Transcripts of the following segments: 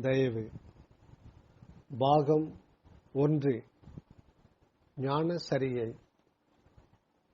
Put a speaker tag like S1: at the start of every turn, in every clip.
S1: தயவு. பாகம் ஒன்று. ஞானசரியை.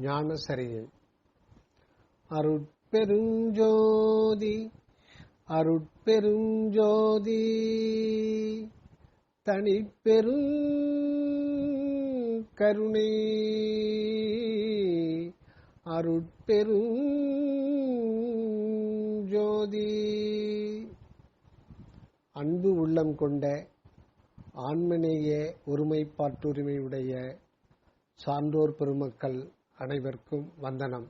S1: ஞானசரியை. அருட்பெருஞ்சோதி. அருட்பெருஞ்சோதி. தனிப்பெரும் கருணை அருட்பெருஞ்சோதி. அன்பு உள்ளம் கொண்ட ஆன்மநேய ஒருமைப்பாட்டுரிமையுடைய சான்றோர் பெருமக்கள் அனைவருக்கும் வந்தனம்.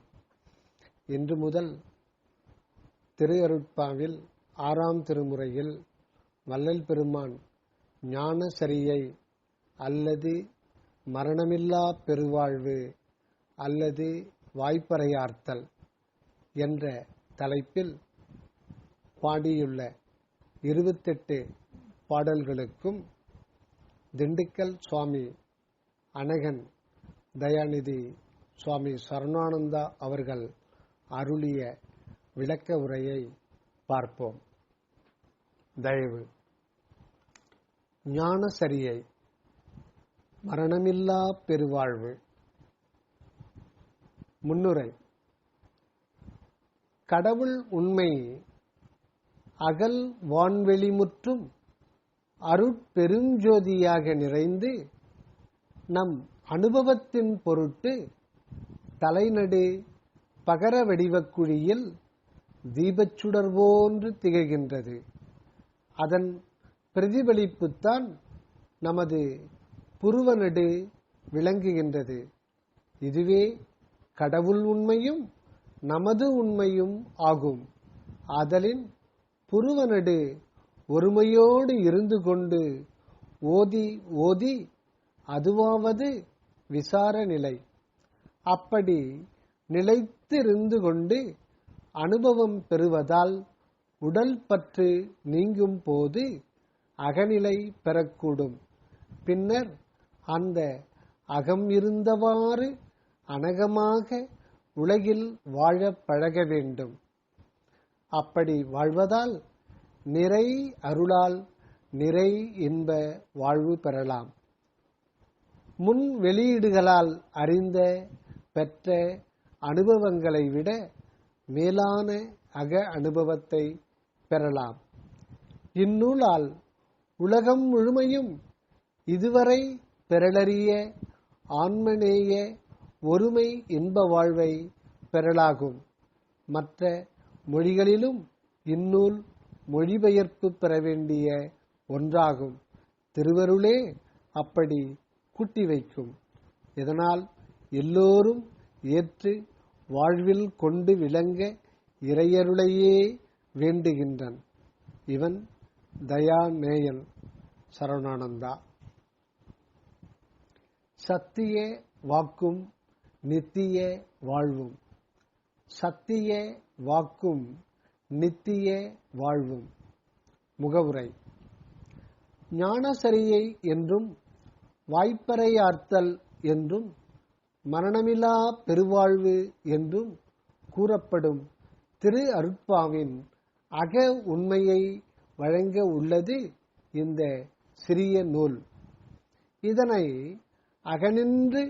S1: இன்று முதல் திருஅருட்பாவில் ஆறாம் திருமுறையில் வள்ளல் பெருமான் ஞான சரியை அல்லது மரணமில்லா பெருவாழ்வு அல்லது வாய்ப்பறையார்த்தல் என்ற தலைப்பில் பாடியுள்ள இருபத்தெட்டு பாடல்களுக்கும் திண்டுக்கல் சுவாமி அனகன் தயாநிதி சுவாமி சரணானந்தா அவர்கள் அருளிய விளக்க உரையை பார்ப்போம். தயவு. ஞான சரியை மரணமில்லா பெருவாழ்வு. முன்னுரை. கடவுள் உண்மை அகல் வான்வெளி முற்றும் அருட்பெருஞ்சோதியாக நிறைந்து நம் அனுபவத்தின் பொருட்டு தலைநடு பகர வடிவக் குழியில் தீபச்சுடர் போன்று திகழ்கின்றது. அதன் பிரதிபலிப்புத்தான் நமது புருவநடு விளங்குகின்றது. இதுவே கடவுள் உண்மையும் நமது உண்மையும் ஆகும். ஆதலின் புருவனடு ஒருமையோடு இருந்து கொண்டு ஓதி ஓதி அதுவாவது விசார நிலை. அப்படி நிலைத்திருந்து கொண்டு அனுபவம் பெறுவதால் உடல் பற்று நீங்கும் போது அகநிலை பெறக்கூடும். பின்னர் அந்த அகம் இருந்தவாறு அனகமாக உலகில் வாழ பழக வேண்டும். அப்படி வாழ்வதால் நிறை அருளால் நிறை இன்ப வாழ்வு பெறலாம். முன் வெளியீடுகளால் அறிந்த பெற்ற அனுபவங்களை விட மேலான அக அனுபவத்தை பெறலாம். இந்நூலால் உலகம் முழுமையும் இதுவரை பெறலறிய ஆன்மநேய ஒருமை இன்ப வாழ்வை பெறலாகும். மற்ற மொழிகளிலும் இந்நூல் மொழிபெயர்ப்பு பெற வேண்டிய ஒன்றாகும். திருவருளே அப்படி கூட்டி வைக்கும். இதனால் எல்லோரும் ஏற்று வாழ்வில் கொண்டு விளங்க இறையருளையே வேண்டுகின்றன். இவன் தயாநேயன் சரவணானந்தா. சத்திய வாக்கும் நித்திய வாழ்வும். சத்திய வாக்கும் நித்திய வாழ்வும். முகவுரை. ஞானசரியை என்றும் வாய்ப்பறையார்த்தல் என்றும் மரணமிலா பெருவாழ்வு என்றும் கூறப்படும் திரு அருட்பாவின் அக உண்மையை வழங்க உள்ளது இந்த சிறிய நூல். இதனை அகனின்று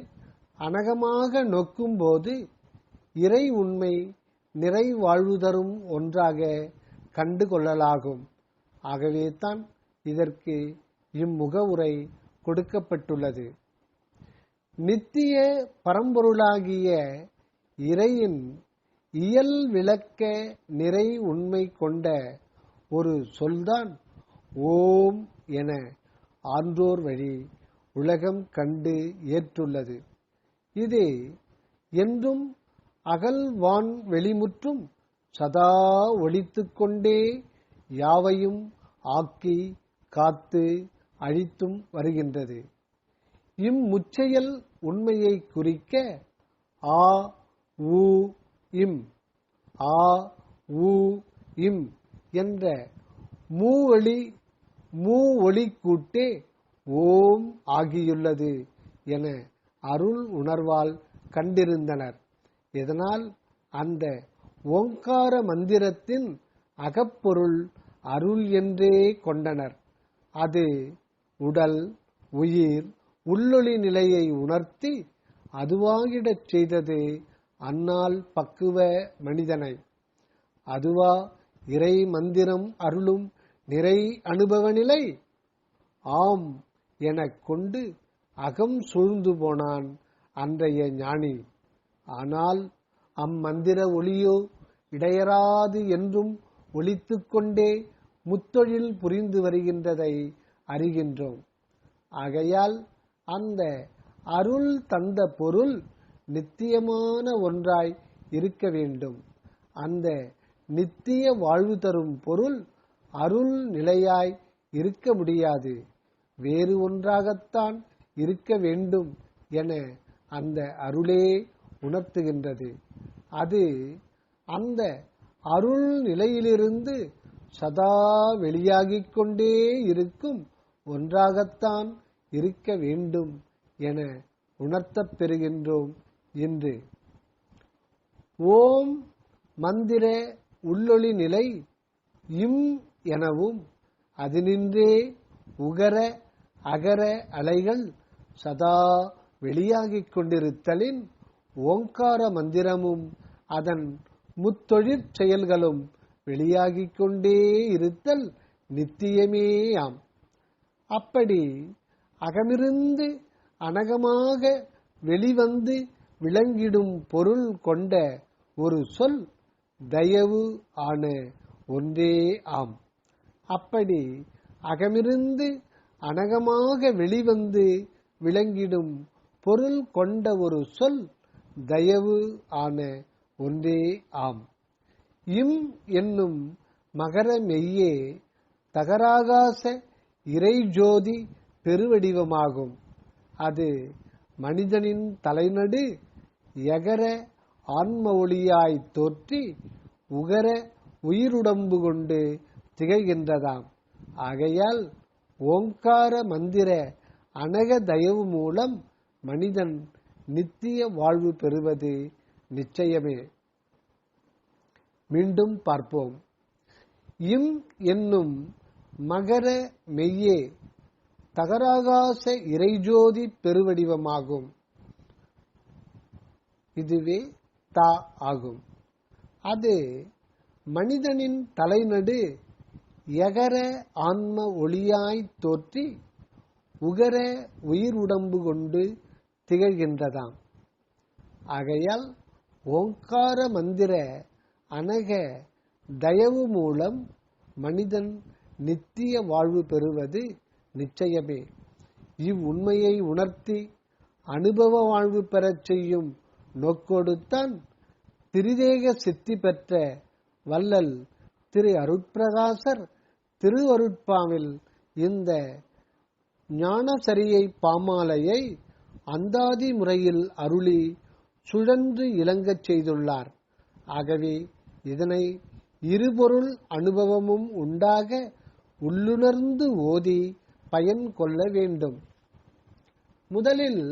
S1: அனகமாக நோக்கும்போது இறை உண்மை நிறை வாழ்வு தரும் ஒன்றாக கண்டு கொள்ளலாகும். ஆகவே தான் இதற்கு இம்முகவுரை கொடுக்கப்பட்டுள்ளது. நித்திய பரம்பொருளாகிய இறையின் இயல் விளக்க நிறை உண்மை கொண்ட ஒரு சொல்தான் ஓம் என ஆன்றோர் வழி உலகம் கண்டு ஏற்றுள்ளது. இது என்றும் அகல் வான் வெளிமுற்றும் சதா ஒழித்துக் கொண்டே யாவையும் ஆக்கி காத்து அழித்தும் வருகின்றது. இம்முச்செயல் உண்மையை குறிக்க ஆ உ இம். ஆ உ இம் என்ற மூவழி ஒளி கூட்டே ஓம் ஆகியுள்ளது என அருள் உணர்வால் கண்டிருந்தனர். இதனால் அந்த ஓங்கார மந்திரத்தின் அகப்பொருள் அருள் என்றே கொண்டனர். அது உடல் உயிர் உள்ளொளி நிலையை உணர்த்தி அதுவாகிடச் செய்தது அன்னால் பக்குவ மனிதனை. அதுவா இறை மந்திரம் அருளும் நிறை அனுபவ நிலை? ஆம் எனக் கொண்டு அகம் சூழ்ந்து போனான் அன்றைய ஞானி. ஆனால் அம்மந்திர ஒளியோ இடையராது என்றும் ஒழித்து கொண்டே முத்தொழில் புரிந்து வருகின்றதை அறிகின்றோம். ஆகையால் அந்த அருள் தந்த பொருள் நித்தியமான ஒன்றாய் இருக்க வேண்டும். அந்த நித்திய வாழ்வு தரும் பொருள் அருள் நிலையாய் இருக்க முடியாது. வேறு ஒன்றாகத்தான் இருக்க வேண்டும் என அந்த அருளே உணர்த்துகின்றது. அது அந்த அருள் நிலையிலிருந்து சதா வெளியாகிக் கொண்டே இருக்கும் ஒன்றாகத்தான் இருக்க வேண்டும் என உணர்த்தப் பெறுகின்றோம் இன்று. ஓம் மந்திர உள்ளொளி நிலை இம் எனவும் அதினின்றே உகர அகர அலைகள் சதா வெளியாகிக் கொண்டிருத்தலின் ஓங்கார மந்திரமும் அதன் முத்தொழிற் செயல்களும் வெளியாகிக் கொண்டே இருத்தல் நித்தியமேயாம். அப்படி அகமிருந்து அனகமாக வெளிவந்து விளங்கிடும் பொருள் கொண்ட ஒரு சொல் தயவு ஆன ஒன்றே ஆம். அப்படி அகமிருந்து அனகமாக வெளிவந்து விளங்கிடும் பொருள் கொண்ட ஒரு சொல் தயவு ஆன ஒன்றே ஆம். இம் என்னும் மகர மெய்யே தகராகாச இறைஜோதி பெருவடிவமாகும். அது மனிதனின் தலைநடு எகர ஆன்ம ஒளியாய் தோற்றி உகர உயிருடம்பு கொண்டு திகழ்கின்றதாம். ஆகையால் ஓங்கார மந்திர அனக தயவு மூலம் மனிதன் நித்திய வாழ்வு பெறுவது நிச்சயமே. மீண்டும் பார்ப்போம். இம் என்னும் மகர மெய்யே தகராகாச இறைஜோதி பெருவடிவமாகும். இதுவே தா ஆகும். அது மனிதனின் தலைநடு எகர ஆன்ம ஒளியாய் தோற்றி உகர உயிர் உடம்பு கொண்டு திகழ்கின்றதாம். ஆகையால் ஓங்கார மந்திர அனக தயவு மூலம் மனிதன் நித்திய வாழ்வு பெறுவது நிச்சயமே. இவ்வுண்மையை உணர்த்தி அனுபவ வாழ்வு பெறச் செய்யும் நோக்கோடுத்தான் திரிதேக சித்தி பெற்ற வள்ளல் திரு அருட்பிரகாசர் திரு அருட்பாவில் இந்த ஞானசரியை பாமாலையை அந்தாதி முறையில் அருளி சுழன்று இலங்கச் செய்துள்ளார். ஆகவே இதனை இருபொருள் அனுபவமும் உண்டாக உள்ளுணர்ந்து ஓதி பயன் கொள்ள வேண்டும். முதலில்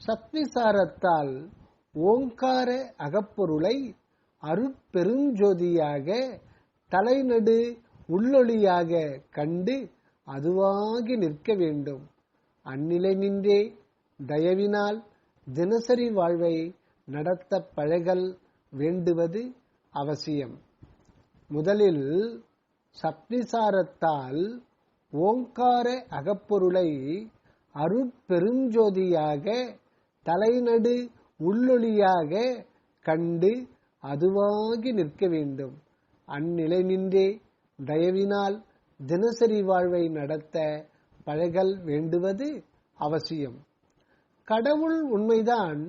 S1: சக்திசாரத்தால் ஓங்கார அகப்பொருளை அருட்பெருஞ்சோதியாக தலைநடு உள்ளொளியாக கண்டு அதுவாகி நிற்க வேண்டும். அந்நிலை நின்றே தயவினால் தினசரி வாழ்வை நடத்த பழகல் வேண்டுவது அவசியம். முதலில் சத்விசாரத்தால் ஓங்கார அகப்பொருளை அருட்பெருஞ்சோதியாக தலைநடு உள்ளொளியாக கண்டு அதுவாகி நிற்க வேண்டும். அந்நிலை நின்றே தயவினால் தினசரி வாழ்வை நடத்த பழகல் வேண்டுவது அவசியம். கடவுள் உண்மைதான்.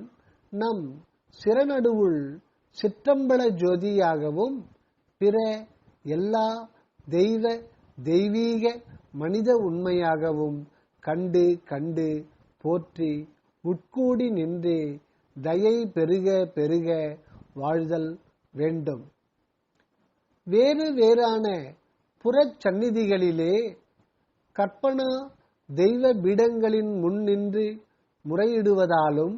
S1: நம் சிறநடுவுள் சிற்றம்பல ஜோதியாகவும் பிற எல்லா தெய்வ தெய்வீக மனித உண்மையாகவும் கண்டு கண்டு போற்றி உட்கூடி நின்று தயை பெருக பெருக வாழ்தல் வேண்டும். வேறு வேறான புறச்சந்நிதிகளிலே கற்பனா தெய்வ பீடங்களின் முன் நின்று முறையிடுவதாலும்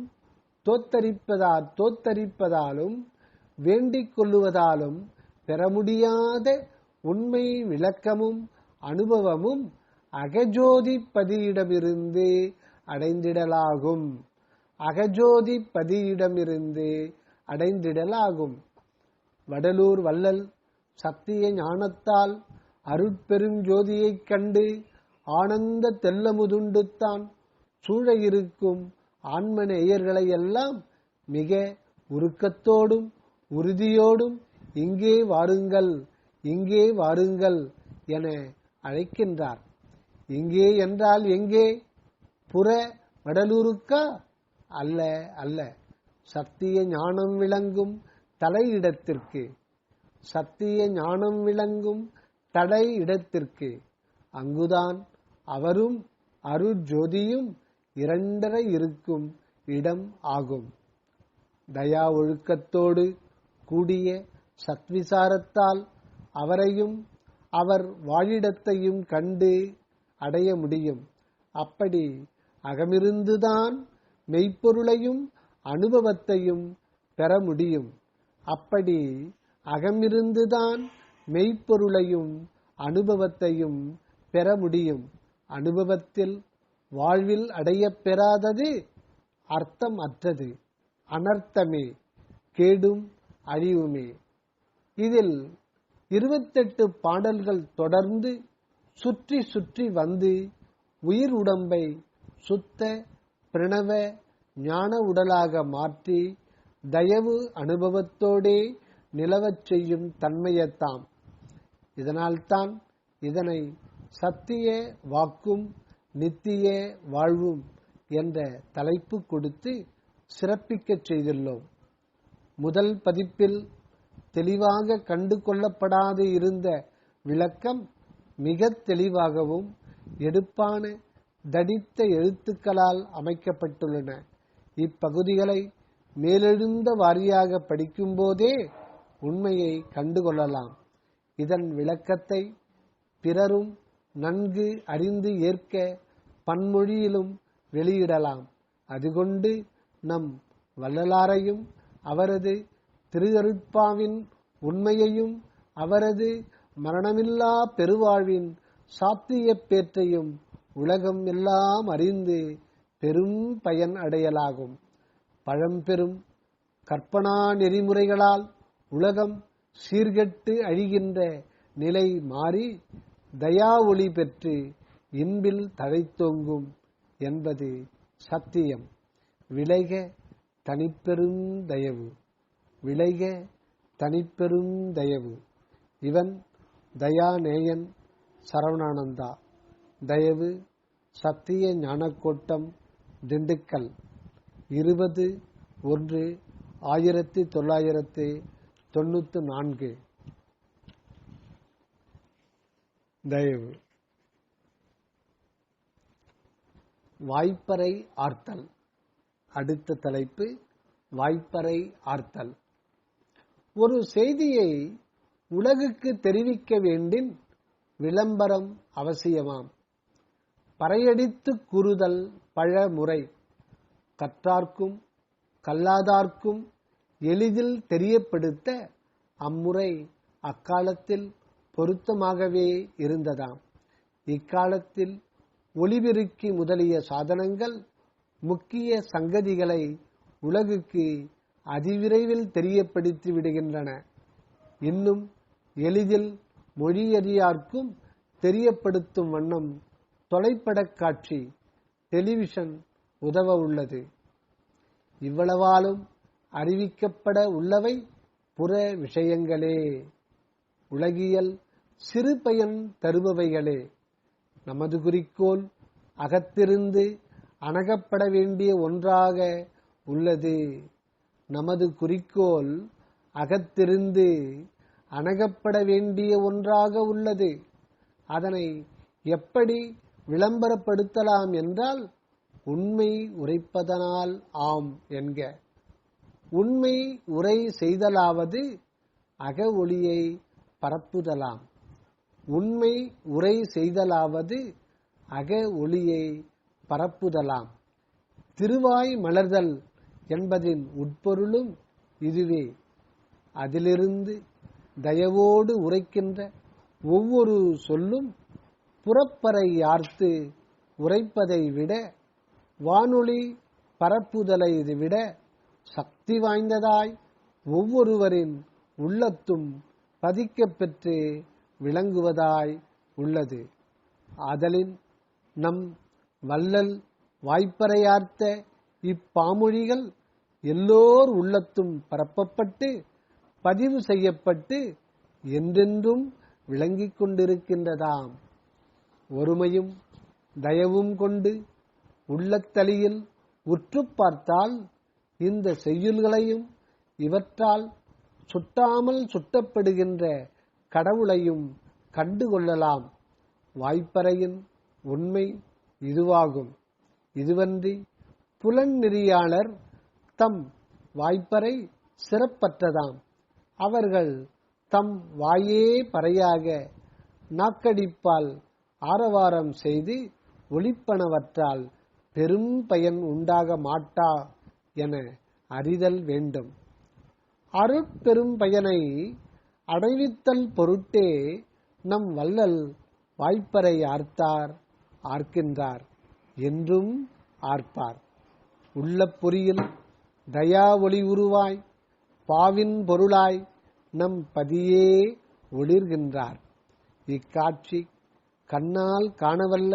S1: தோத்தரிப்பதா தோத்தரிப்பதாலும் வேண்டிக் கொள்ளுவதாலும் பெற முடியாத உண்மை விளக்கமும் அனுபவமும் அகஜோதி பதியிடமிருந்து அடைந்திடலாகும். அகஜோதி பதியிடமிருந்து அடைந்திடலாகும். வடலூர் வள்ளல் சத்திய ஞானத்தால் அருட்பெருஞ்சோதியைக் கண்டு ஆனந்த தெல்லமுதுண்டுத்தான். சூழ இருக்கும் ஆன்ம நேயர்களை எல்லாம் மிக உருக்கத்தோடும் உறுதியோடும் இங்கே வாருங்கள் இங்கே வாருங்கள் என அழைக்கின்றார். இங்கே என்றால் எங்கே? புற வடலூருக்கா? அல்ல அல்ல. சத்திய ஞானம் விளங்கும் தலையிடத்திற்கு. சத்திய ஞானம் விளங்கும் தடை இடத்திற்கு அங்குதான் அவரும் அருஜோதியும் இரண்டரை இருக்கும் இடம் ஆகும். தயா ஒழுக்கத்தோடு கூடிய சத்விசாரத்தால் அவரையும் அவர் வாழிடத்தையும் கண்டு அடைய முடியும். அப்படி அகமிருந்துதான் மெய்ப்பொருளையும் அனுபவத்தையும் பெற முடியும். அப்படி அகமிருந்துதான் மெய்ப்பொருளையும் அனுபவத்தையும் பெற முடியும். அனுபவத்தில் வாழ்வில் அடையப்பெறாதது அர்த்தம் அற்றது அனர்த்தமே கேடும் அழிவுமே. இதில் இருபத்தெட்டு பாடல்கள் தொடர்ந்து சுற்றி சுற்றி வந்து உயிர் உடம்பை சுத்த பிரணவ ஞான உடலாக மாற்றி தயவு அனுபவத்தோடே நிலவச் செய்யும் தன்மையத்தாம் இதனால்தான் இதனை சத்திய வாக்கும் நித்திய வாழ்வும் என்ற தலைப்பு கொடுத்து சிறப்பிக்கச் செய்துள்ளோம். முதல் பதிப்பில் தெளிவாக கண்டு கொள்ளப்படாது இருந்த விளக்கம் மிக தெளிவாகவும் எடுப்பான தடித்த எழுத்துக்களால் அமைக்கப்பட்டுள்ளன. இப்பகுதிகளை மேலெழுந்த வாரியாக படிக்கும்போதே உண்மையை கண்டுகொள்ளலாம் இதன் விளக்கத்தை பிறரும் நன்கு அறிந்து ஏற்க பன்மொழியிலும் வெளியிடலாம். அதுகொண்டு நம் வள்ளலாரையும் அவரது திருஅருட்பாவின் உண்மையையும் அவரது மரணமில்லா பெருவாழ்வின் சாத்திய பேற்றையும் உலகம் எல்லாம் அறிந்து பெரும் பயன் அடையலாகும். பழம்பெரும் கற்பனா நெறிமுறைகளால் உலகம் சீர்கெட்டு அழிகின்ற நிலை மாறி தயா ஒளி பெற்று இன்பில் தழைத்தோங்கும் என்பது சத்தியம். விளைக தனிப்பெரும் தயவு. விளைக தனிப்பெரும் தயவு. இவன் தயாநேயன் சரவணானந்தா. தயவு சத்திய ஞானக்கோட்டம் திண்டுக்கல். இருபது ஒன்று ஆயிரத்தி தொள்ளாயிரத்து தொண்ணூற்று நான்கு. தயவு. வாய்ப்பறை ஆர்த்தல். அடுத்த தலைப்பு வாய்ப்பறை ஆர்த்தல். ஒரு செய்தியை உலகுக்கு தெரிவிக்க வேண்டின் விளம்பரம் அவசியமாம். பறையடித்து கூறுதல் பழமுறை. கற்றார்க்கும் கல்லாதார்க்கும் எளிதில் தெரியப்படுத்த அம்முறை அக்காலத்தில் பொருத்தமாகவே இருந்ததாம். இக்காலத்தில் ஒளிபெருக்கி முதலிய சாதனங்கள் முக்கிய சங்கதிகளை உலகுக்கு அதிவிரைவில் தெரியப்படுத்தி விடுகின்றன. இன்னும் எளிதில் மொழியறியார்க்கும் தெரியப்படுத்தும் வண்ணம் தொலைப்படக் காட்சி டெலிவிஷன் உதவ உள்ளது. இவ்வளவாலும் அறிவிக்கப்பட உள்ளவை புற விஷயங்களே. உலகியல் சிறு பயன் தருபவைகளே. நமது குறிக்கோள் அகத்திருந்து அணகப்பட வேண்டிய ஒன்றாக உள்ளது. நமது குறிக்கோள் அகத்திருந்து அணகப்பட வேண்டிய ஒன்றாக உள்ளது. அதனை எப்படி விளம்பரப்படுத்தலாம் என்றால் உண்மை உரைப்பதனால் ஆம் என்க. உண்மை உரை செய்தலாவது அக ஒளியை பரப்புதலாம். உண்மை உரை செய்தலாவது அக ஒளியை பரப்புதலாம். திருவாய் மலர்தல் என்பதின் உட்பொருளும் இதுவே. அதிலிருந்து தயவோடு உரைக்கின்ற ஒவ்வொரு சொல்லும் புறப்பறை யார்த்து உரைப்பதை விட வானொலி பரப்புதலை விட சக்தி வாய்ந்ததாய் ஒவ்வொருவரின் உள்ளத்தும் பதிக்கப்பெற்று விளங்குவதாய் உள்ளது. அதலின் நம் வள்ளல் வாய்ப்பறையார்த்த இப்பாமொழிகள் எல்லோர் உள்ளத்தும் பரப்பப்பட்டு பதிவு செய்யப்பட்டு என்றென்றும் விளங்கிக் கொண்டிருக்கின்றதாம். ஒருமையும் தயவும் கொண்டு உள்ளத்தலியில் உற்று பார்த்தால் இந்த செய்யுள்களையும் இவற்றால் சுட்டாமல் சுட்டப்படுகின்ற கடவுளையும் கண்டுகொள்ளலாம். வாய்ப்பறையின் உண்மை இதுவாகும். இதுவன்றி புலன் தம் வாய்ப்பறை சிறப்பற்றதாம். அவர்கள் தம் வாயே பறையாக நாக்கடிப்பால் ஆரவாரம் செய்து ஒளிப்பனவற்றால் பெரும் பயன் உண்டாக மாட்டா என அறிதல் வேண்டும். அருட்பெரும் பயனை அடைவித்தல் பொருட்டே நம் வள்ளல் வாய்ப்பறை ஆர்த்தார் ஆர்க்கின்றார் என்றும் ஆர்ப்பார். உள்ள பொறியில் தயா ஒளி உருவாய் பாவின் பொருளாய் நம் பதியே ஒளிர்கின்றார். இக்காட்சி கண்ணால் காணவல்ல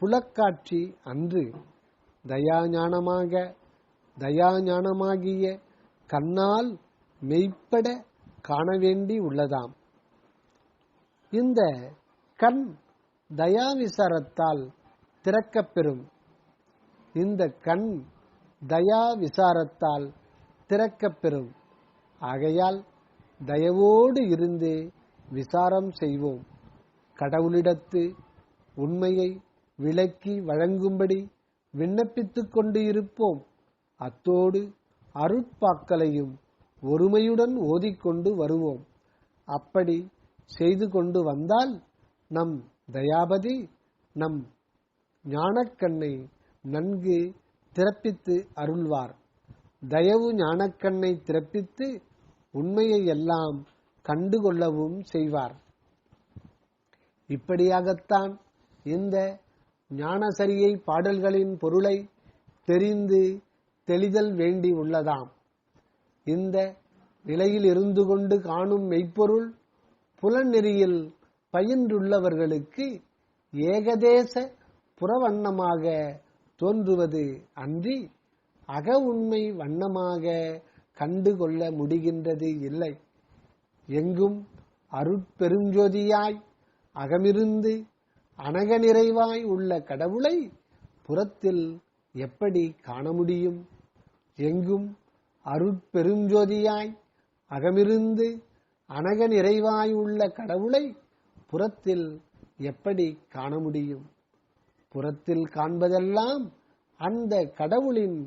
S1: புலக்காட்சி அன்று தயாஞானமாக தயாஞானமாகிய கண்ணால் மெய்ப்பட காண வேண்டி உள்ளதாம். இந்த கண் தயாவிசாரத்தால் திறக்கப்பெறும். இந்த கண் தயா விசாரத்தால் திறக்கப்பெறும். ஆகையால் தயவோடு இருந்து விசாரம் செய்வோம். கடவுளிடத்து உண்மையை விளக்கி வழங்கும்படி விண்ணப்பித்துக் கொண்டு இருப்போம். அத்தோடு அருட்பாக்களையும் ஒருமையுடன் ஓதிக்கொண்டு வருவோம். அப்படி செய்து கொண்டு வந்தால் நம் தயாபதி நம் ஞானக்கண்ணை நன்கு திறப்பித்து அருள்வார். தயவு ஞானக்கண்ணை திறப்பித்து உண்மையை எல்லாம் கண்டுகொள்ளவும் செய்வார். இப்படியாகத்தான் இந்த ஞானசரியை பாடல்களின் பொருளை தெரிந்து தெளிதல் வேண்டி உள்ளதாம். இந்த நிலையில் இருந்து கொண்டு காணும் மெய்ப்பொருள் புலநெறியில் பயின்றுள்ளவர்களுக்கு ஏகதேச புறவண்ணமாக தோன்றுவது அன்றி அக உண்மை வண்ணமாக கண்டுகொள்ள முடிகின்றது இல்லை. எங்கும் அருட்பெருஞ்சோதியாய் அகமிருந்து அனக நிறைவாய் உள்ள கடவுளை புறத்தில் எப்படி காண முடியும்? எங்கும் அருட்பெருஞ்சோதியாய் அகமிருந்து அனக நிறைவாய் உள்ள கடவுளை புறத்தில் எப்படி காண முடியும்? புறத்தில் காண்பதெல்லாம் அந்த கடவுளின்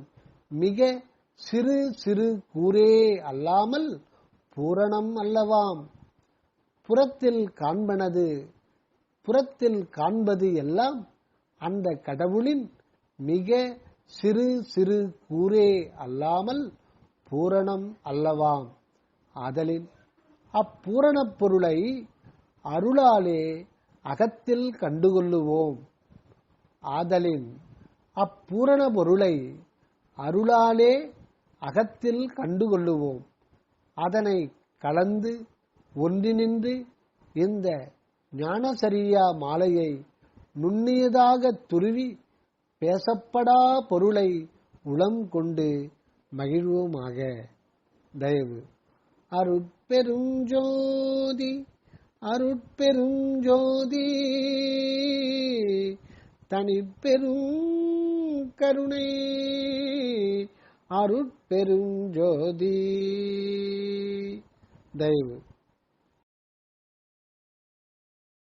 S1: மிக சிறு சிறு கூரே அல்லாமல் பூரணம் அல்லவாம். புறத்தில் காண்பனது புறத்தில் காண்பது எல்லாம் அந்த கடவுளின் மிக சிறு சிறு கூரே அல்லாமல் பூரணம் அல்லவாம். ஆதலின் அப்பூரணப் பொருளை அருளாலே அகத்தில் கண்டுகொள்ளுவோம். ஆதலின் அப்பூரண பொருளை அருளாலே அகத்தில் கண்டுகொள்ளுவோம். அதனை கலந்து ஒன்றினின்று இந்த ஞானசரியா மாலையை நுண்ணியதாக துருவி பேசப்படா பொருளை உளம் கொண்டு மகிழ்வோமாக. தயவு. அருட்பெருஞ்சோதி அருட்பெருஞ்சோதி தனிப்பெரும் கருணை அருட்பெருஞ்சோதி தயவு.